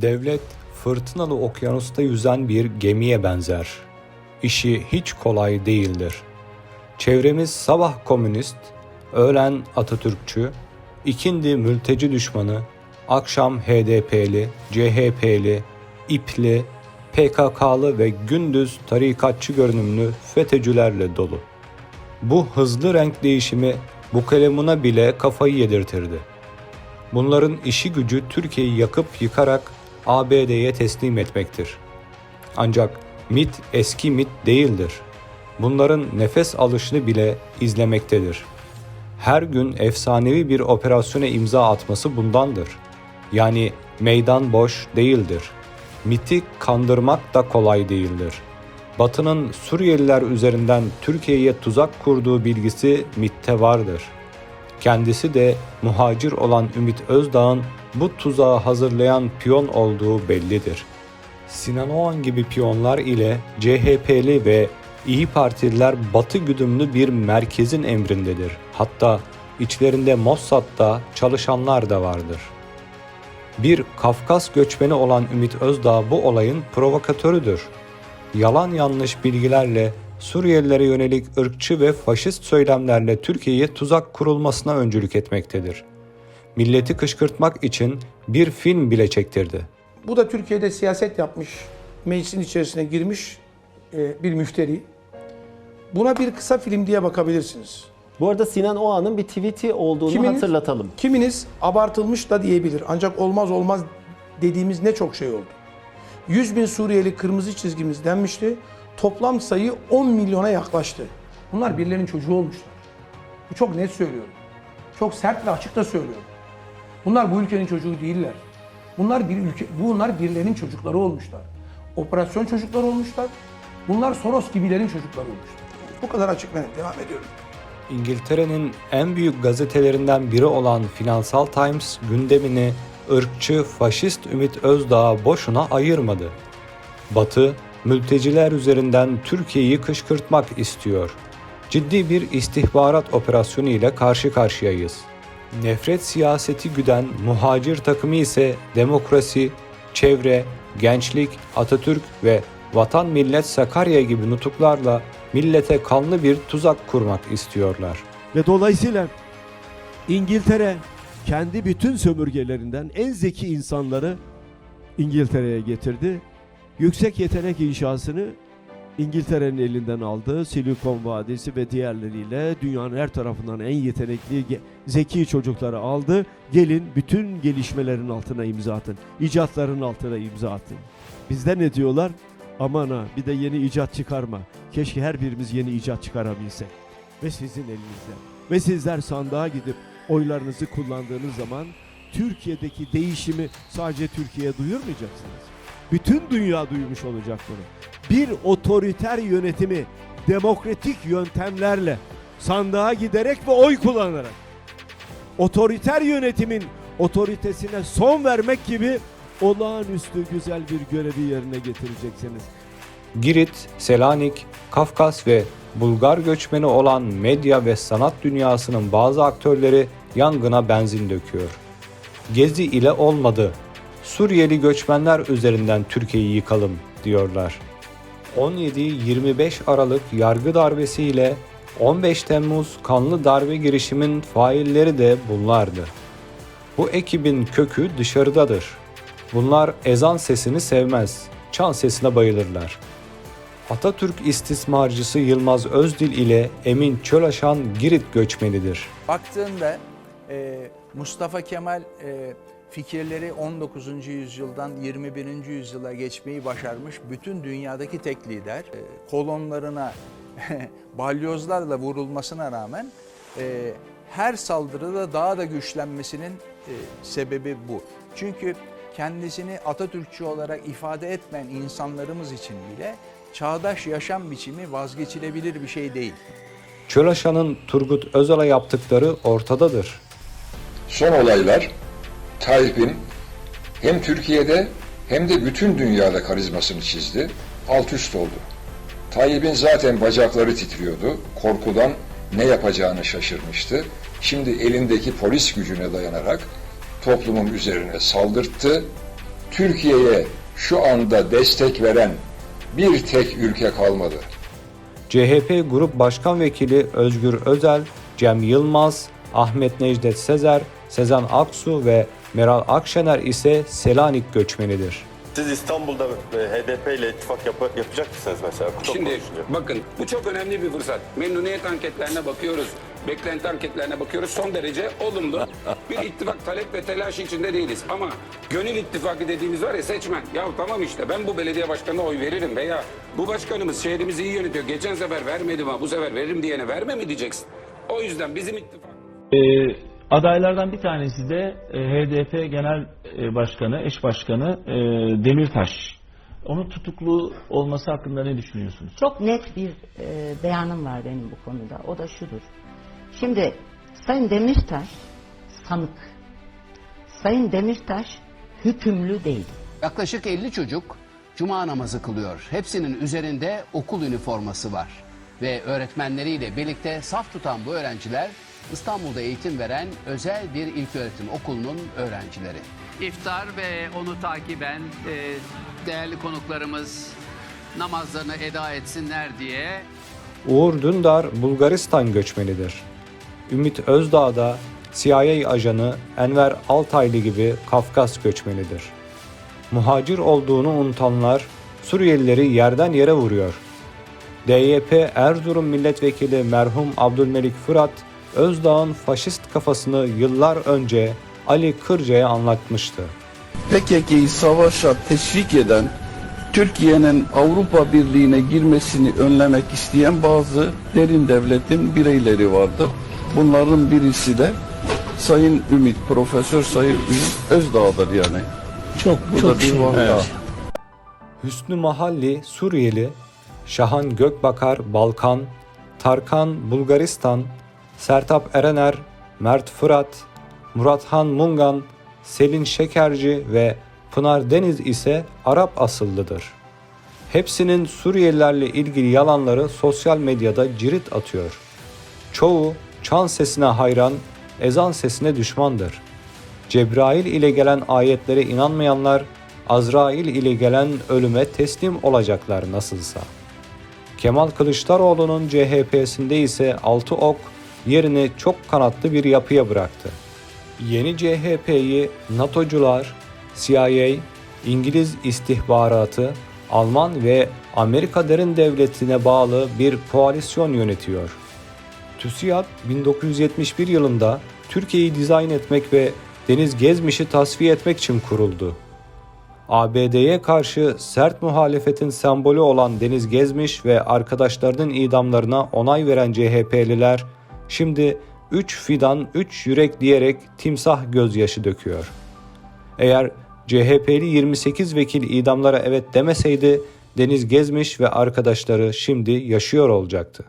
Devlet fırtınalı okyanusta yüzen bir gemiye benzer. İşi hiç kolay değildir. Çevremiz sabah komünist, öğlen Atatürkçü, ikindi mülteci düşmanı, akşam HDP'li, CHP'li, İP'li, PKK'lı ve gündüz tarikatçı görünümlü FETÖ'cülerle dolu. Bu hızlı renk değişimi bu kalemuna bile kafayı yedirtirdi. Bunların işi gücü Türkiye'yi yakıp yıkarak ABD'ye teslim etmektir. Ancak MIT eski MIT değildir. Bunların nefes alışını bile izlemektedir. Her gün efsanevi bir operasyona imza atması bundandır. Yani meydan boş değildir. MIT'i kandırmak da kolay değildir. Batı'nın Suriyeliler üzerinden Türkiye'ye tuzak kurduğu bilgisi MIT'te vardır. Kendisi de muhacir olan Ümit Özdağ'ın bu tuzağı hazırlayan piyon olduğu bellidir. Sinan Oğan gibi piyonlar ile CHP'li ve İyi Partililer Batı güdümlü bir merkezin emrindedir. Hatta içlerinde Mossad'da çalışanlar da vardır. Bir Kafkas göçmeni olan Ümit Özdağ bu olayın provokatörüdür. Yalan yanlış bilgilerle Suriyelilere yönelik ırkçı ve faşist söylemlerle Türkiye'ye tuzak kurulmasına öncülük etmektedir. Milleti kışkırtmak için bir film bile çektirdi. Bu da Türkiye'de siyaset yapmış, meclisin içerisine girmiş e, bir müfteri. Buna bir kısa film diye bakabilirsiniz. Bu arada Sinan Oğan'ın bir tweet'i olduğunu Kiminiz- hatırlatalım. Kiminiz abartılmış da diyebilir. Ancak olmaz olmaz dediğimiz ne çok şey oldu. 100 bin Suriyeli kırmızı çizgimiz denmişti. Toplam sayı 10 milyona yaklaştı. Bunlar birilerinin çocuğu olmuşlar. Bu çok net söylüyorum. Çok sert ve açık da söylüyorum. Bunlar bu ülkenin çocuğu değiller. Bunlar bir ülke, bunlar birilerinin çocukları olmuşlar. Operasyon çocukları olmuşlar. Bunlar Soros gibilerin çocukları olmuşlar. Bu kadar açık ve. Devam ediyorum. İngiltere'nin en büyük gazetelerinden biri olan Financial Times gündemini ırkçı faşist Ümit Özdağ'a boşuna ayırmadı. Batı, mülteciler üzerinden Türkiye'yi kışkırtmak istiyor. Ciddi bir istihbarat operasyonu ile karşı karşıyayız. Nefret siyaseti güden muhacir takımı ise demokrasi, çevre, gençlik, Atatürk ve vatan millet Sakarya gibi nutuklarla millete kanlı bir tuzak kurmak istiyorlar. Ve dolayısıyla İngiltere kendi bütün sömürgelerinden en zeki insanları İngiltere'ye getirdi. Yüksek yetenek inşasını İngiltere'nin elinden aldı. Silikon Vadisi ve diğerleriyle dünyanın her tarafından en yetenekli, zeki çocukları aldı. Gelin bütün gelişmelerin altına imza atın. icatların altına imza atın. Bizde ne diyorlar? Aman ha bir de yeni icat çıkarma. Keşke her birimiz yeni icat çıkarabilsek. Ve sizin elinizde. Ve sizler sandığa gidip oylarınızı kullandığınız zaman Türkiye'deki değişimi sadece Türkiye'ye duyurmayacaksınız. Bütün dünya duymuş olacak bunu. Bir otoriter yönetimi demokratik yöntemlerle sandığa giderek ve oy kullanarak otoriter yönetimin otoritesine son vermek gibi olağanüstü güzel bir görevi yerine getireceksiniz. Girit, Selanik, Kafkas ve Bulgar göçmeni olan medya ve sanat dünyasının bazı aktörleri yangına benzin döküyor. Gezi ile olmadı. Suriyeli göçmenler üzerinden Türkiye'yi yıkalım diyorlar. 17-25 Aralık yargı darbesiyle 15 Temmuz kanlı darbe girişimin failleri de bunlardı. Bu ekibin kökü dışarıdadır. Bunlar ezan sesini sevmez, çan sesine bayılırlar. Atatürk istismarcısı Yılmaz Özdil ile Emin Çölaşan Girit göçmenidir. Baktığında e, Mustafa Kemal e, fikirleri 19. yüzyıldan 21. yüzyıla geçmeyi başarmış bütün dünyadaki tek lider. E, kolonlarına balyozlarla vurulmasına rağmen e, her saldırıda daha da güçlenmesinin e, sebebi bu. Çünkü kendisini Atatürkçü olarak ifade etmeyen insanlarımız için bile çağdaş yaşam biçimi vazgeçilebilir bir şey değil. Çölaşan'ın Turgut Özal'a yaptıkları ortadadır. Son olaylar Tayyip'in hem Türkiye'de hem de bütün dünyada karizmasını çizdi, alt üst oldu. Tayyip'in zaten bacakları titriyordu, korkudan ne yapacağını şaşırmıştı. Şimdi elindeki polis gücüne dayanarak toplumun üzerine saldırttı, Türkiye'ye şu anda destek veren bir tek ülke kalmadı. CHP Grup Başkan Vekili Özgür Özel, Cem Yılmaz, Ahmet Necdet Sezer, Sezen Aksu ve Meral Akşener ise Selanik göçmenidir. Siz İstanbul'da e, HDP ile ittifak yapı- yapacak mısınız mesela? Çok Şimdi konuşuluyor. bakın bu çok önemli bir fırsat. Memnuniyet anketlerine bakıyoruz. Beklenti anketlerine bakıyoruz. Son derece olumlu. Bir ittifak talep ve telaş içinde değiliz. Ama gönül ittifakı dediğimiz var ya seçmen. Ya tamam işte ben bu belediye başkanına oy veririm veya bu başkanımız şehrimizi iyi yönetiyor. Geçen sefer vermedim ama bu sefer veririm diyene verme mi diyeceksin? O yüzden bizim ittifak Ee, adaylardan bir tanesi de e, HDP Genel e, Başkanı, eş başkanı e, Demirtaş. Onun tutuklu olması hakkında ne düşünüyorsunuz? Çok net bir beyanım var benim bu konuda. O da şudur. Şimdi Sayın Demirtaş sanık. Sayın Demirtaş hükümlü değil. Yaklaşık 50 çocuk cuma namazı kılıyor. Hepsinin üzerinde okul üniforması var. Ve öğretmenleriyle birlikte saf tutan bu öğrenciler İstanbul'da eğitim veren özel bir ilköğretim okulunun öğrencileri. İftar ve onu takiben e, değerli konuklarımız namazlarını eda etsinler diye Uğur Dündar Bulgaristan göçmenidir. Ümit Özdağ da CIA ajanı Enver Altaylı gibi Kafkas göçmenidir. Muhacir olduğunu unutanlar Suriyelileri yerden yere vuruyor. DYP Erzurum Milletvekili merhum Abdülmelik Fırat, Özdağ'ın faşist kafasını yıllar önce Ali Kırca'ya anlatmıştı. PKK'yı savaşa teşvik eden, Türkiye'nin Avrupa Birliği'ne girmesini önlemek isteyen bazı derin devletin bireyleri vardı. Bunların birisi de Sayın Ümit, Profesör Sayın Ümit Özdağ'dır yani. Çok, Bu da bir vaka. Hüsnü Mahalli Suriyeli, Şahan Gökbakar Balkan, Tarkan Bulgaristan, Sertap Erener, Mert Fırat, Murathan Mungan, Selin Şekerci ve Pınar Deniz ise Arap asıllıdır. Hepsinin Suriyelilerle ilgili yalanları sosyal medyada cirit atıyor. Çoğu çan sesine hayran, ezan sesine düşmandır. Cebrail ile gelen ayetlere inanmayanlar Azrail ile gelen ölüme teslim olacaklar nasılsa. Kemal Kılıçdaroğlu'nun CHP'sinde ise altı ok yerini çok kanatlı bir yapıya bıraktı. Yeni CHP'yi NATO'cular, CIA, İngiliz istihbaratı, Alman ve Amerika derin devletine bağlı bir koalisyon yönetiyor. TÜSİAD 1971 yılında Türkiye'yi dizayn etmek ve Deniz Gezmiş'i tasfiye etmek için kuruldu. ABD'ye karşı sert muhalefetin sembolü olan Deniz Gezmiş ve arkadaşlarının idamlarına onay veren CHP'liler şimdi 3 fidan 3 yürek diyerek timsah gözyaşı döküyor. Eğer CHP'li 28 vekil idamlara evet demeseydi Deniz Gezmiş ve arkadaşları şimdi yaşıyor olacaktı.